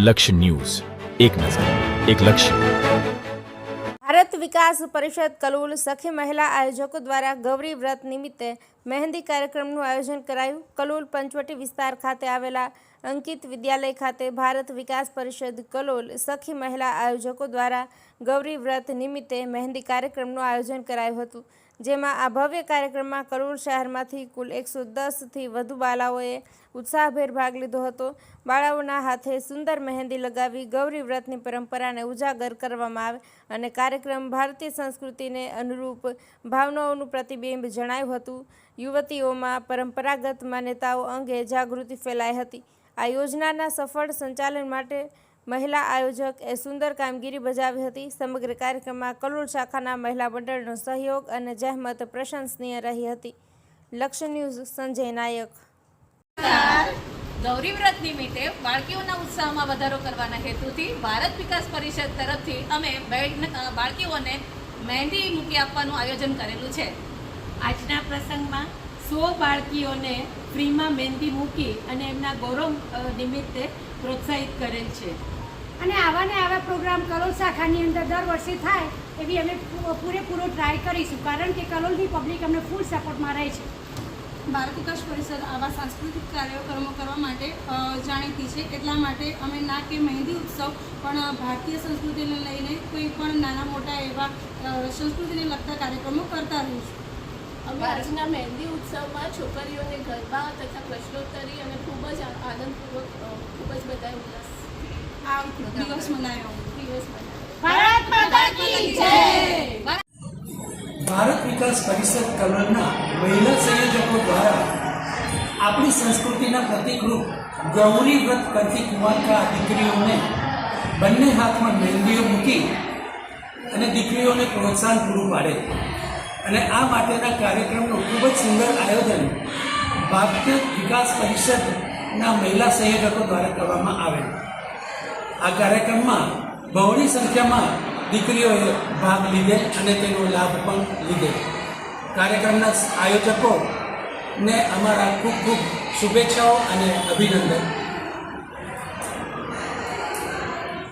લક્ષ્ય ન્યૂઝ. એક નજર, એક લક્ષ્ય. ભારત વિકાસ પરિષદ કલોલ સખી મહિલા આયોજકો દ્વારા ગૌરી વ્રત નિમિત્તે મહેંદી કાર્યક્રમનું આયોજન કરાયું. કલોલ પંચવટી વિસ્તાર ખાતે આવેલા અંકિત વિદ્યાલય ખાતે ભારત વિકાસ પરિષદ કલોલ સખી મહિલા આયોજકો દ્વારા ગૌરી વ્રત નિમિત્તે મહેંદી કાર્યક્રમનું આયોજન કરાયું હતું, જેમાં આ ભવ્ય કાર્યક્રમમાં કલોલ શહેરમાંથી કુલ એકસો દસથી વધુ બાળાઓએ ઉત્સાહભેર ભાગ લીધો હતો. બાળાઓના હાથે સુંદર મહેંદી લગાવી ગૌરી વ્રતની પરંપરાને ઉજાગર કરવામાં આવે અને કાર્યક્રમ ભારતીય સંસ્કૃતિને અનુરૂપ ભાવનાઓનું પ્રતિબિંબ જણાયું હતું. યુવતીઓમાં પરંપરાગત માન્યતાઓ અંગે જાગૃતિ ફેલાઈ હતી. આ યોજનાના સફળ સંચાલન માટે મહિલા આયોજક એ સુંદર કામગીરી બજાવી હતી. સમગ્ર કાર્યક્રમમાં કલોલ શાખાના મહિલા મંડળનો સહયોગ અને જહેમત પ્રશંસનીય રહી હતી. લક્ષ્ય ન્યૂઝ સંજય નાયક. ગૌરી વ્રત નિમિત્તે બાળકીઓના ઉત્સાહમાં વધારો કરવાના હેતુથી ભારત વિકાસ પરિષદ તરફથી અમે બાળકીઓને મહેંદી મૂકી આપવાનું આયોજન કરેલું છે. પ્રસંગમાં સો બાળકીઓને ફ્રીમાં મહેંદી મૂકી અને એમના ગૌરવ નિમિત્તે પ્રોત્સાહિત કરેલ છે. અને આવા ને આવા પ્રોગ્રામ કલોલ શાખાની અંદર દર વર્ષે થાય એવી અમે પૂરેપૂરો ટ્રાય કરીશું. કારણ કે કલોલની પબ્લિક અમને ફૂલ સપોર્ટમાં રહે છે. ભારત વિકાસ પરિષદ આવા સાંસ્કૃતિક કાર્યક્રમો કરવા માટે જાણીતી છે. એટલા માટે અમે ના કે મહેંદી ઉત્સવ પણ ભારતીય સંસ્કૃતિને લઈને કોઈ પણ નાના મોટા એવા સંસ્કૃતિને લગતા કાર્યક્રમો કરતા રહીશું. અમે આજના મહેંદી ઉત્સવમાં છોકરીઓને ગરબા તથા પ્રશ્નોત્તરી અને ખૂબ જ આનંદપૂર્વક ખૂબ જ બધા ઉલ્લાસ આ દિવસ મનાયો દિવસ ભારત માતા કી જય! ભારત વિકાસ પરિષદ કલોલના મહિલા સંયોજકો દ્વારા આપણી સંસ્કૃતિના પ્રતિકરૂપ ગૌરી વ્રત કરતી કુમારકા દીકરીઓને બંને હાથમાં મહેંદીઓ મૂકી અને દીકરીઓને પ્રોત્સાહન પૂરું પાડે. અને આ માટેના કાર્યક્રમનું ખૂબ જ સુંદર આયોજન ભારતીય વિકાસ પરિષદના મહિલા સંયોજકો દ્વારા કરવામાં આવેલ. આ કાર્યક્રમમાં બહોળી સંખ્યામાં દીકરીઓએ ભાગ લીધે અને તેનો લાભ પણ લીધે. કાર્યક્રમના આયોજકોને અમારા ખૂબ ખૂબ શુભેચ્છાઓ અને અભિનંદન.